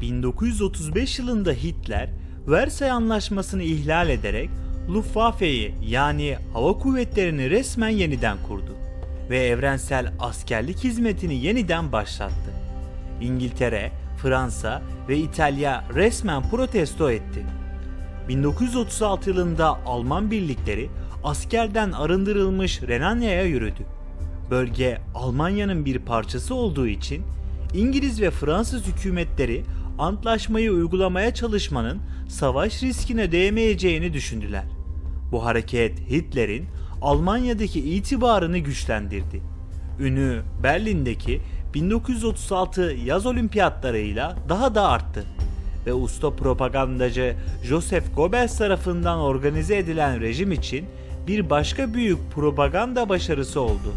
1935 yılında Hitler, Versay Anlaşması'nı ihlal ederek Luftwaffe'yi yani hava kuvvetlerini resmen yeniden kurdu ve evrensel askerlik hizmetini yeniden başlattı. İngiltere, Fransa ve İtalya resmen protesto etti. 1936 yılında Alman birlikleri askerden arındırılmış Renanya'ya yürüdü. Bölge Almanya'nın bir parçası olduğu için İngiliz ve Fransız hükümetleri antlaşmayı uygulamaya çalışmanın savaş riskine değmeyeceğini düşündüler. Bu hareket Hitler'in Almanya'daki itibarını güçlendirdi. Ünü Berlin'deki 1936 yaz olimpiyatlarıyla daha da arttı ve usta propagandacı Joseph Goebbels tarafından organize edilen rejim için bir başka büyük propaganda başarısı oldu.